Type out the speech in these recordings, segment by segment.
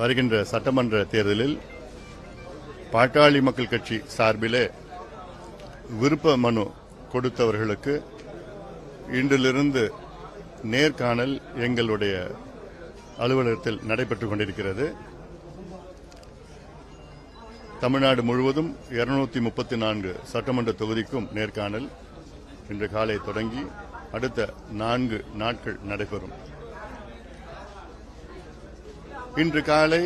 வருகின்ற சட்டமன்ற தேர்தலில் பாட்டாளி மக்கள் கட்சி சார்பிலே விருப்ப மனு கொடுத்தவர்களுக்கு இன்றிலிருந்து நேர்காணல் எங்களுடைய அலுவலகத்தில் நடைபெற்றுக் கொண்டிருக்கிறது. தமிழ்நாடு முழுவதும் இருநூத்தி முப்பத்தி நான்கு சட்டமன்ற தொகுதிக்கும் நேர்காணல் இன்று காலை தொடங்கி அடுத்த நான்கு நாட்கள் நடைபெறும். இன்று காலை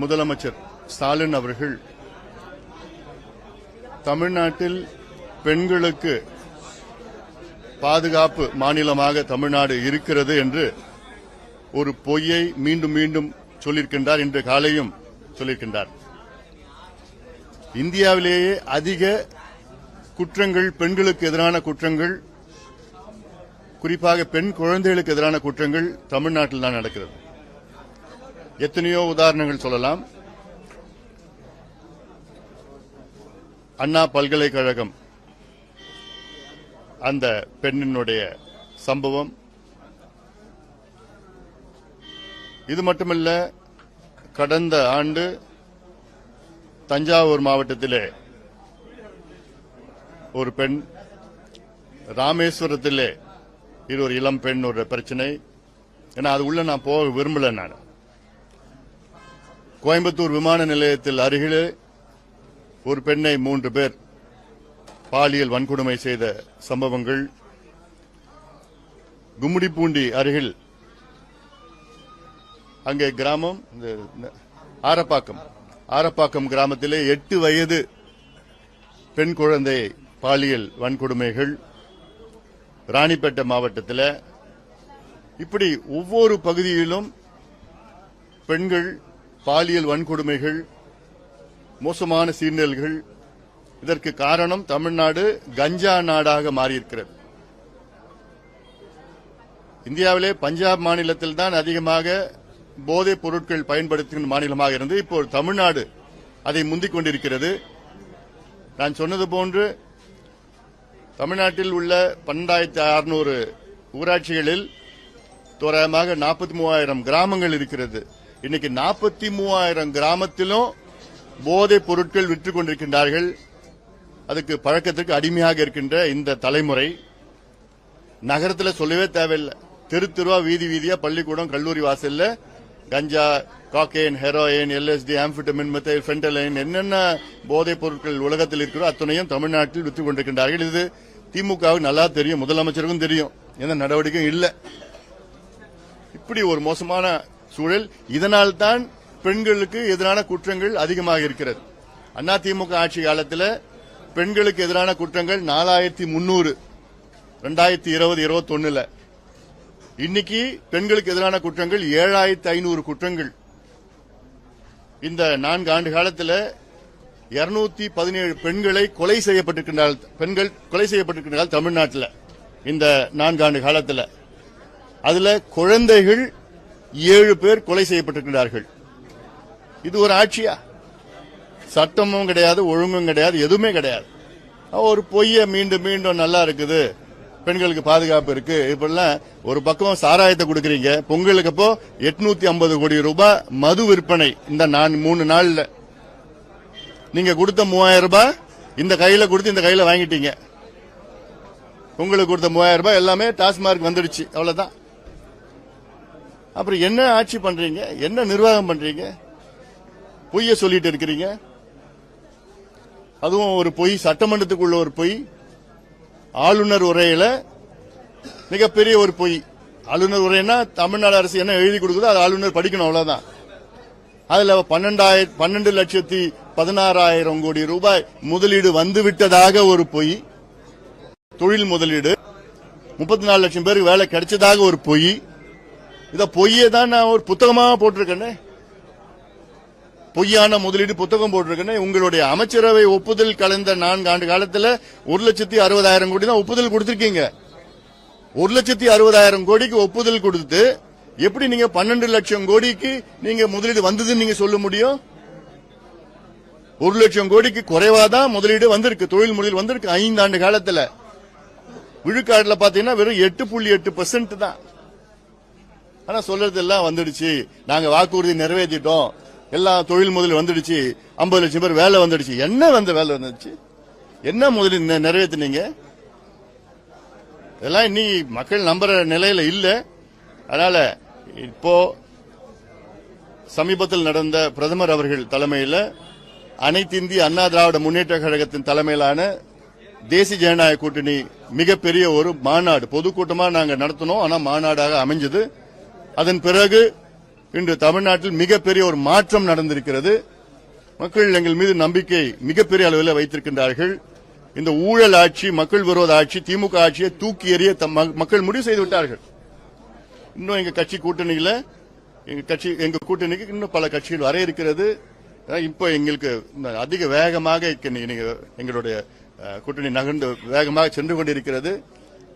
முதலமைச்சர் ஸ்டாலின் அவர்கள் தமிழ்நாட்டில் பெண்களுக்கு பாதுகாப்பு மாநிலமாக தமிழ்நாடு இருக்கிறது என்று ஒரு பொய்யை மீண்டும் மீண்டும் சொல்லியிருக்கின்றார். இன்று காலையும் சொல்லியிருக்கின்றார். இந்தியாவிலேயே அதிக குற்றங்கள் பெண்களுக்கு எதிரான குற்றங்கள் குறிப்பாக பெண் குழந்தைகளுக்கு எதிரான குற்றங்கள் தமிழ்நாட்டில் தான் நடக்கிறது. எத்தனையோ உதாரணங்கள் சொல்லலாம். அண்ணா பல்கலைக்கழகம் அந்த பெண்ணினுடைய சம்பவம். இது மட்டுமல்ல கடந்த ஆண்டு தஞ்சாவூர் மாவட்டத்திலே ஒரு பெண் ராமேஸ்வரத்திலே இது ஒரு இளம் பெண் ஒரு பிரச்சனை. ஏன்னா அது உள்ள நான் போக விரும்பல நான். கோயம்புத்தூர் விமான நிலையத்தில் அருகிலே ஒரு பெண்ணை மூன்று பேர் பாலியல் வன்கொடுமை செய்த சம்பவங்கள். கும்முடிப்பூண்டி அருகில் அங்கே கிராமம் இந்த ஆரப்பாக்கம். ஆரப்பாக்கம் கிராமத்திலே எட்டு வயது பெண் குழந்தை பாலியல் வன்கொடுமைகள். ராணிப்பேட்டை மாவட்டத்தில் இப்படி ஒவ்வொரு பகுதியிலும் பெண்கள் பாலியல் வன்கொடுமைகள் மோசமான சீர்நிலைகள் இதற்கு காரணம் தமிழ்நாடு கஞ்சா நாடாக மாறியிருக்கிறது. இந்தியாவிலே பஞ்சாப் மாநிலத்தில் தான் அதிகமாக போதைப் பொருட்கள் பயன்படுத்துகின்ற மாநிலமாக இருந்து இப்போ தமிழ்நாடு அதை முந்திக் கொண்டிருக்கிறது. நான் சொன்னது போன்று தமிழ்நாட்டில் உள்ள பன்னெண்டாயிரத்தி அறுநூறு ஊராட்சிகளில் தோராயமாக நாற்பத்தி மூவாயிரம் கிராமங்கள் இருக்கிறது. இன்னைக்கு நாற்பத்தி மூவாயிரம் கிராமத்திலும் போதைப் பொருட்கள் விற்றுக் கொண்டிருக்கின்றார்கள். அதுக்கு பழக்கத்திற்கு அடிமையாக இருக்கின்ற இந்த தலைமுறை நகரத்தில் சொல்லவே தேவையில்லை. தெரு தெருவா வீதி வீதியா பள்ளிக்கூடம் கல்லூரி வாசல்ல கஞ்சா cocaine heroin LSD amphetamine methyl fentanyl என்னென்ன போதைப் பொருட்கள் உலகத்தில் இருக்கிறோ அத்தனையும் தமிழ்நாட்டில் விற்றுக் கொண்டிருக்கின்றார்கள். இது திமுகவுக்கு நல்லா தெரியும் முதலமைச்சருக்கும் தெரியும். எந்த நடவடிக்கையும் இல்லை. இப்படி ஒரு மோசமான சூழல். இதனால் தான் பெண்களுக்கு எதிரான குற்றங்கள் அதிகமாக இருக்கிறது. அண்ணா திமுக ஆட்சி காலத்தில் பெண்களுக்கு எதிரான குற்றங்கள் நாலாயிரத்தி முன்னூறு ரெண்டாயிரத்தி இருபது இருபத்தொன்னுல. இன்னைக்கு பெண்களுக்கு எதிரான குற்றங்கள் ஏழாயிரத்தி ஐநூறு குற்றங்கள். இந்த நான்கு ஆண்டு காலத்தில் இருநூத்தி பதினேழு பெண்களை கொலை செய்யப்பட்டிருக்கின்றால் பெண்கள் கொலை செய்யப்பட்டிருக்கின்றார்கள் தமிழ்நாட்டில் இந்த நான்காண்டு காலத்தில். அதுல குழந்தைகள் ஏழு பேர் கொலை செய்யப்பட்டிருக்கிறார்கள் இது ஒரு ஆட்சியா? சட்டமும் கிடையாது ஒழுங்கும் கிடையாது எதுவுமே கிடையாது. ஒரு பொய்ய மீண்டும் மீண்டும் நல்லா இருக்குது. பெண்களுக்கு பாதுகாப்பு இருக்கு. இப்படிலாம் ஒரு பக்கம் சாராயத்தை கொடுக்குறீங்க பொங்கலுக்கு அப்போ எட்நூத்தி ஐம்பது கோடி ரூபாய் மது விற்பனை இந்த நான் மூணு நாள்ல. நீங்க கொடுத்த மூவாயிரம் ரூபாய் இந்த கையில கொடுத்து இந்த கையில வாங்கிட்டீங்க. உங்களுக்கு கொடுத்த மூவாயிரம் ரூபாய் எல்லாமே டாஸ்மார்க் வந்துடுச்சு அவ்வளவுதான். அப்புறம் என்ன ஆட்சி பண்றீங்க? என்ன நிர்வாகம் பண்றீங்க? பொய்ய சொல்லிட்டு இருக்கிறீங்க. அதுவும் ஒரு பொய் சட்டமன்றத்துக்குள்ள ஒரு பொய். ஆளுநர் உரையில மிகப்பெரிய ஒரு பொய். ஆளுநர் உரைன்னா தமிழ்நாடு அரசு என்ன எழுதி கொடுக்குதோ அது ஆளுநர் படிக்கணும் அவ்வளவுதான். அதுல பன்னெண்டாயிரம் பன்னெண்டு லட்சத்தி பதினாறாயிரம் கோடி ரூபாய் முதலீடு வந்துவிட்டதாக ஒரு பொய். தொழில் முதலீடு. முப்பத்தி நாலு லட்சம் பேருக்கு வேலை கிடைச்சதாக ஒரு பொய். இத பொய்யை தான் நான் ஒரு புத்தகமாக போட்டிருக்கேனே. பொய்யான முதலீடு புத்தகம் போட்டிருக்கேனே உங்களுடைய அமைச்சரவை ஒப்புதல் கலந்த நான்கு ஆண்டு காலத்தில் ஒரு லட்சத்தி அறுபதாயிரம் கோடி தான் ஒப்புதல் கொடுத்திருக்கீங்க. ஒரு லட்சத்தி அறுபதாயிரம் கோடிக்கு ஒப்புதல் கொடுத்து எப்படி நீங்க பன்னெண்டு லட்சம் கோடிக்கு நீங்க முதலீடு வந்ததுன்னு நீங்க சொல்ல முடியும்? ஒரு லட்சம் கோடிக்கு குறைவாதான் முதலீடு வந்திருக்கு தொழில் முதலீடு வந்திருக்கு ஐந்து ஆண்டு காலத்துல. விழுக்காடுல பாத்தீங்கன்னா வெறும் எட்டு புள்ளி எட்டு பெர்சென்ட் தான். ஆனா சொல்றது எல்லாம் வந்துடுச்சு. நாங்க வாக்குறுதி நிறைவேற்றிட்டோம் எல்லா தொழில் முதல் வந்துடுச்சு. ஐம்பது லட்சம் பேர் வேலை வந்துடுச்சு. என்ன வந்த வேலை வந்துடுச்சு என்ன முதலில் நிறைவேற்றினீங்க நிறைவேத்துனீங்க? இதெல்லாம் இன்னி மக்கள் நம்புற நிலையில இல்லை. அதனால இப்போ சமீபத்தில் நடந்த பிரதமர் அவர்கள் தலைமையில் அனைத்து இந்திய அண்ணா திராவிட முன்னேற்ற கழகத்தின் தலைமையிலான தேசிய ஜனநாயக கூட்டணி மிகப்பெரிய ஒரு மாநாடு பொதுக்கூட்டமாக நாங்கள் நடத்தினோம். ஆனால் மாநாடாக அமைஞ்சது. அதன் பிறகு இன்று தமிழ்நாட்டில் மிகப்பெரிய ஒரு மாற்றம் நடந்திருக்கிறது. மக்கள் எங்கள் மீது நம்பிக்கை மிகப்பெரிய அளவில் வைத்திருக்கின்றார்கள். இந்த ஊழல் ஆட்சி மக்கள் விரோத ஆட்சி திமுக ஆட்சியை தூக்கி எறிய தம் ம- மக்கள் முடிவு செய்து விட்டார்கள். இன்னும் எங்க கட்சி கூட்டணியில எங்க கட்சி எங்க கூட்டணிக்கு இன்னும் பல கட்சிகள் வர இருக்கிறது. இப்போ எங்களுக்கு அதிக வேகமாக எங்களுடைய கூட்டணி நகர்ந்து வேகமாக சென்று கொண்டிருக்கிறது.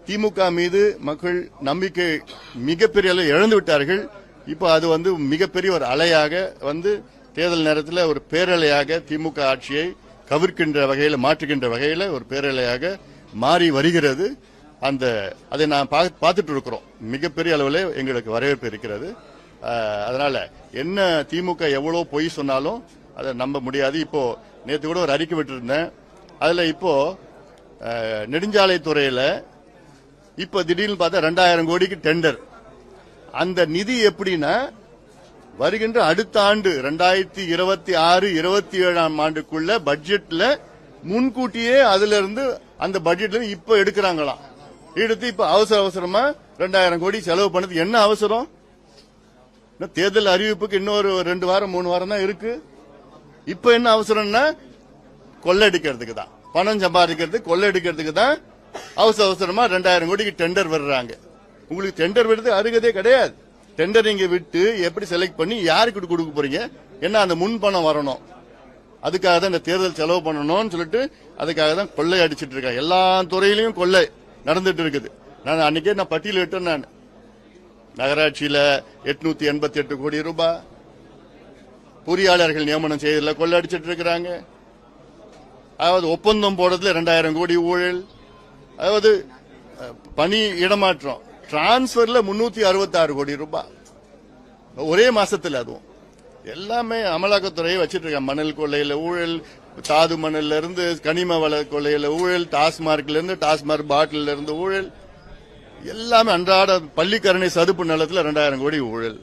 திமுக மீது மக்கள் நம்பிக்கை மிகப்பெரிய அளவில் இழந்து விட்டார்கள். இப்போ அது வந்து மிகப்பெரிய ஒரு அலையாக வந்து தேர்தல் நேரத்தில் ஒரு பேரலையாக திமுக ஆட்சியை கவிர்க்கின்ற வகையில் மாற்றுகின்ற வகையில் ஒரு பேரலையாக மாறி வருகிறது. அந்த அதை நான் பா- பார்த்துட்டு இருக்கிறோம். மிகப்பெரிய அளவில் எங்களுக்கு வரவேற்பு இருக்கிறது. அதனால் அதனால என்ன திமுக எவ்வளோ பொய் சொன்னாலும் அதை நம்ப முடியாது. இப்போ நேற்று கூட ஒரு அறிக்கை விட்டுருந்தேன். அதில் இப்போ நெடுஞ்சாலை துறையில் இப்போ திடீர்னு பார்த்தா ரெண்டாயிரம் கோடிக்கு டெண்டர். அந்த நிதி எப்படின்னா வருகின்ற அடுத்த ஆண்டு ரெண்டாயிரத்தி இருபத்தி ஆறு இருபத்தி ஏழாம் ஆண்டுக்குள்ள பட்ஜெட்ல முன்கூட்டியே அதுல இருந்து அந்த பட்ஜெட்ல இப்ப எடுக்கிறாங்களாம். எடுத்து இப்ப அவசர அவசரமா ரெண்டாயிரம் கோடி செலவு பண்ணது என்ன அவசரம்? தேர்தல் அறிவிப்புக்கு இன்னொரு ரெண்டு வாரம் மூணு வாரம் தான் இருக்கு. இப்ப என்ன அவசரம்னா கொள்ளடிக்கிறதுக்கு தான். பணம் சம்பாதிக்கிறது கொள்ளடிக்கிறதுக்கு தான் அவசர அவசரமா ரெண்டாயிரம் கோடிக்கு டெண்டர் வர்றாங்க உங்களுக்கு டெண்டர் விடுறது அருகதே கிடையாது. டெண்டர் நீங்க விட்டு எப்படி செலக்ட் பண்ணி யாருக்கு கொடுக்க போறீங்க? என்ன அந்த முன் பணம் வரணும்? அதுக்காக தான் இந்த தேர்தல் செலவு பண்ணணும்னு சொல்லிட்டு அதுக்காக தான் கொள்ளை அடிச்சிட்டு இருக்காங்க எல்லா துறையிலையும் கொள்ளை நடந்துட்டு இருக்குது. நான் அன்னைக்கே நான் பட்டியல் விட்டேன் நான். நகராட்சியில எட்நூத்தி எண்பத்தி எட்டு கோடி ரூபாய். பொறியாளர்கள் நியமனம் செய்யறதுல கொள்ளை அடிச்சிட்டு இருக்கிறாங்க. அதாவது ஒப்பந்தம் போடுறதுல ரெண்டாயிரம் கோடி ஊழல். அதாவது பணி இடமாற்றம். டிரான்ஸ்பர்ல முன்னூத்தி அறுபத்தாறு கோடி ரூபாய். ஒரே மாசத்துல அதுவும். எல்லாமே அமலாக்கத்துறையை வச்சிட்டு இருக்காங்க மணல் கொள்ளையில ஊழல் தாது மணல்ல இருந்து கனிம வள கொள்ளையில ஊழல் டாஸ்மார்க்ல இருந்து டாஸ்மார்க் பாட்டில இருந்து ஊழல். எல்லாமே அன்றாட பள்ளிக்கரணை சதுப்பு நிலத்தில் ரெண்டாயிரம் கோடி ஊழல்.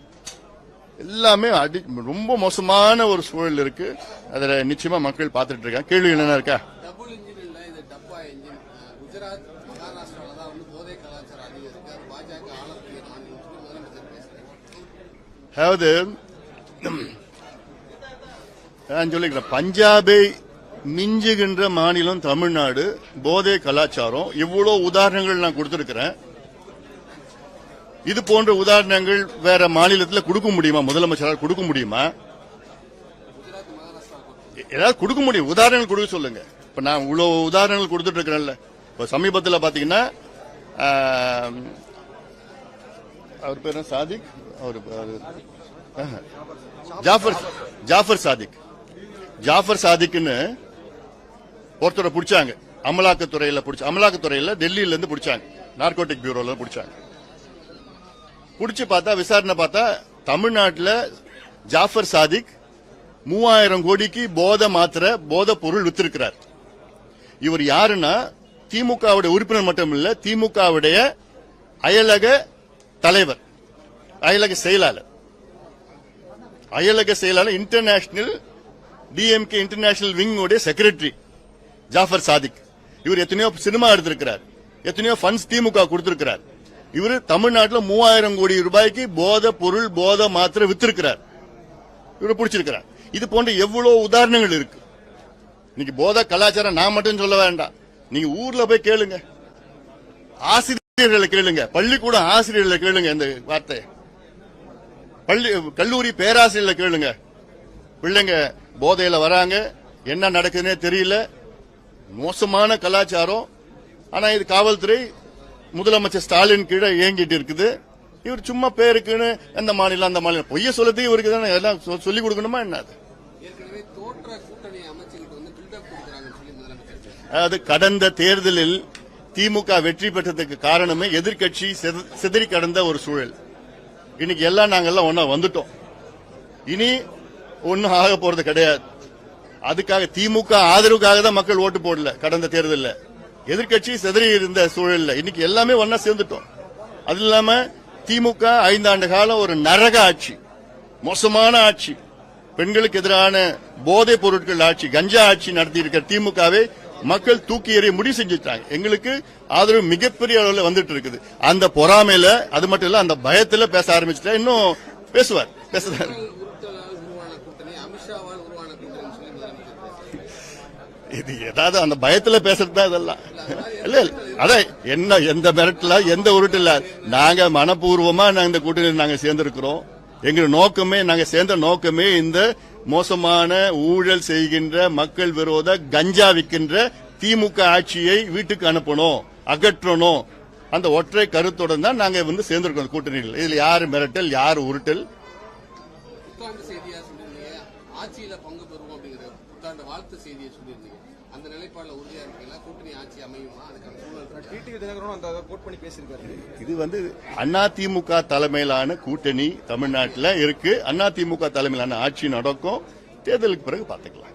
எல்லாமே அடி ரொம்ப மோசமான ஒரு சூழல் இருக்கு. அதில் நிச்சயமா மக்கள் பார்த்துட்டு இருக்காங்க கேள்வி என்னென்ன இருக்கா? குஜராத் மகாராஷ்டிரால தான் வந்து போதை கலாச்சாரம் அதிகம் இருக்கு அது பாஜக ஆளக்கூடிய முதலமைச்சர் அதாவது நான் சொல்லிக்கிறேன் பஞ்சாபை மிஞ்சுகின்ற மாநிலம் தமிழ்நாடு போதை கலாச்சாரம். இவ்வளவு உதாரணங்கள் நான் கொடுத்திருக்கிறேன். இது போன்ற உதாரணங்கள் வேற மாநிலத்தில் கொடுக்க முடியுமா? முதலமைச்சரால் கொடுக்க முடியுமா? ஏதாவது கொடுக்க முடியும். உதாரணங்கள் கொடுக்க சொல்லுங்க. இப்ப நான் இவ்வளவு உதாரணங்கள் கொடுத்துட்டு இருக்கிறேன்ல. இப்போ சமீபத்தில் பார்த்தீங்கன்னா அவர் பேர் சாதிக்? அவர் அவர்- ஜாஃபர் ஜாஃபர் சாதிக். ஜாஃபர் சாதிக்னு ஒருத்தரை பிடிச்சாங்க. அமலாக்கத்துறையில் பிடிச்ச அமலாக்கத்துறையில் டெல்லியிலேருந்து பிடிச்சாங்க. நார்கோட்டிக் பியூரோவில் பிடிச்சாங்க. பிடிச்சி பார்த்தா விசாரணை பார்த்தா தமிழ்நாட்டில் ஜாஃபர் சாதிக் மூவாயிரம் கோடிக்கு போத மாத்திரை போத பொருள் வித்திருக்கிறார். இவர் யாருன்னா திமுகவுடைய உறுப்பினர் மட்டும் இல்ல திமுகவுடைய அயலக தலைவர் அயலக செயலாளர். அயலக செயலாளர் இன்டர்நேஷனல் டிஎம்கே இன்டர்நேஷனல் விங் உடைய செக்ரட்டரி ஜாஃபர் சாதிக் இவர் எத்தனையோ சினிமா எடுத்திருக்கிறார். எத்தனையோ ஃபண்ட்ஸ் திமுக கொடுத்திருக்கிறார். இவர் தமிழ்நாட்டில் மூவாயிரம் கோடி ரூபாய்க்கு போத பொருள் போத மாத்திரை வித்திருக்கிறார். இவர் பிடிச்சிருக்கிறார். இது போன்ற எவ்வளவு உதாரணங்கள் இருக்கு. இன்னைக்கு போத கலாச்சாரம் நான் மட்டும் சொல்ல வேண்டாம். நீங்க ஊர்ல போய் கேளுங்க. ஆசிரியர்களை கேளுங்க. பள்ளிக்கூடம் ஆசிரியர்களை கேளுங்க இந்த வார்த்தை பள்ளி கல்லூரி பேராசிரியர்களை கேளுங்க. பிள்ளைங்க போதையில வராங்க. என்ன நடக்குதுன்னே தெரியல. மோசமான கலாச்சாரம். ஆனா இது காவல்துறை முதலமைச்சர் ஸ்டாலின் கீழே இயங்கிட்டு இருக்குது. இவர் சும்மா பேருக்குன்னு அந்த மாநிலம் அந்த மாநிலம். பொய்ய சொல்லதுக்கு இவருக்கு தானே எல்லாம் சொ- சொல்லிக் கொடுக்கணுமா என்ன அது அதாவது கடந்த தேர்தலில் திமுக வெற்றி பெற்றதுக்கு காரணமே எதிர்க்கட்சி சித- சிதறி கடந்த ஒரு சூழல். இன்னைக்கு எல்லாம் நாங்கெல்லாம் ஒன்னா வந்துட்டோம். இனி ஒன்னும் ஆக போறது கிடையாது. அதுக்காக திமுக ஆதரவுக்காக தான் மக்கள் ஓட்டு போடல கடந்த தேர்தலில். எதிர்க்கட்சி சிதறி இருந்த சூழல்ல இன்னைக்கு எல்லாமே ஒன்னா சேர்ந்துட்டோம். அது இல்லாம திமுக ஐந்தாண்டு காலம் ஒரு நரக ஆட்சி. மோசமான ஆட்சி. பெண்களுக்கு எதிரான போதைப் பொருட்கள் ஆட்சி கஞ்சா ஆட்சி நடத்தி இருக்கிற திமுகவை மக்கள் தூக்கி எறிய முடிவு செஞ்சுட்டாங்க. எங்களுக்கு ஆதரவு மிகப்பெரிய அளவில் வந்துட்டு இருக்குது. அந்த பொறாமையில அது மட்டும் இல்ல அந்த பயத்துல பேச ஆரம்பிச்சுட்டா இன்னும் பேசுவார் பேசுறாரு. இது ஏதாவது அந்த பயத்துல பேசுறது தான் இதெல்லாம். இல்ல இல்ல அதான் என்ன எந்த மிரட்டல எந்த உருட்டுல. நாங்க மனப்பூர்வமா நாங்க இந்த கூட்டணியில் நாங்க சேர்ந்திருக்கிறோம். எங்க நோக்கமே நாங்க சேர்ந்த நோக்கமே இந்த மோசமான ஊழல் செய்கின்ற மக்கள் விரோத கஞ்சா விற்கின்ற திமுக ஆட்சியை வீட்டுக்கு அனுப்பணும் அகற்றணும். அந்த ஒற்றை கருத்துடன் தான் நாங்க வந்து சேர்ந்திருக்கோம் கூட்டணியில். இதுல யார் மிரட்டல் யார் உருட்டல்? புத்தாண்டு செய்தியா சொல்லியிருந்தீங்க. ஆட்சியில பங்கு பெறுவோம் அப்படிங்கிற புத்தாண்டு வாழ்த்து செய்தியை சொல்லியிருந்தீங்க. அந்த நிலைப்பாடுல உறுதியா இருக்கீங்களா? கூட்டணி ஆட்சி அமையுமா? அதுக்கான இது வந்து அதிமுக தலைமையிலான கூட்டணி தமிழ்நாட்டில் இருக்கு. அதிமுக தலைமையிலான ஆட்சி நடக்கும். தேர்தலுக்கு பிறகு பார்த்துக்கலாம்.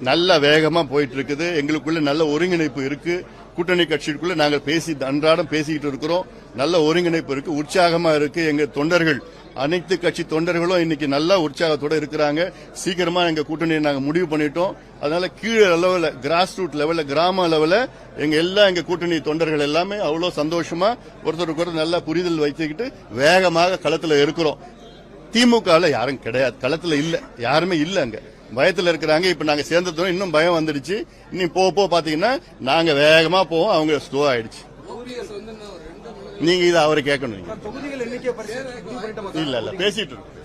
நல்ல வேகமா போயிட்டு இருக்குது. எங்களுக்குள்ள நல்ல ஒருங்கிணைப்பு இருக்கு. கூட்டணி கட்சிக்குள்ள நாங்கள் பேசி அன்றாடம் பேசிக்கிட்டு இருக்கிறோம். நல்ல ஒருங்கிணைப்பு இருக்கு. உற்சாகமா இருக்கு. எங்க தொண்டர்கள் அனைத்து கட்சி தொண்டர்களும் இன்னைக்கு நல்லா உற்சாகத்தோட இருக்கிறாங்க சீக்கிரமா எங்க கூட்டணியை நாங்க முடிவு பண்ணிட்டோம் அதனால கீழே லெவலில் கிராஸ் ரூட் லெவல்ல கிராம லெவலில் எங்க எல்லா எங்க கூட்டணி தொண்டர்கள் எல்லாமே அவ்வளவு சந்தோஷமா ஒருத்தருக்கு ஒருத்தர் நல்லா புரிதல் வைத்துக்கிட்டு வேகமாக களத்துல இருக்கிறோம் திமுகவில் யாரும் கிடையாது களத்துல இல்ல யாருமே இல்ல அங்க பயத்துல இருக்கிறாங்க இப்ப நாங்க சேர்ந்ததும் இன்னும் பயம் வந்துடுச்சு இன்னும் போக போக பாத்தீங்கன்னா நாங்க வேகமா போவோம் அவங்க ஸ்லோ ஆயிடுச்சு நீங்க இதை அவரை கேட்கணும். இல்ல இல்ல பேசிட்டு இருக்கோம்.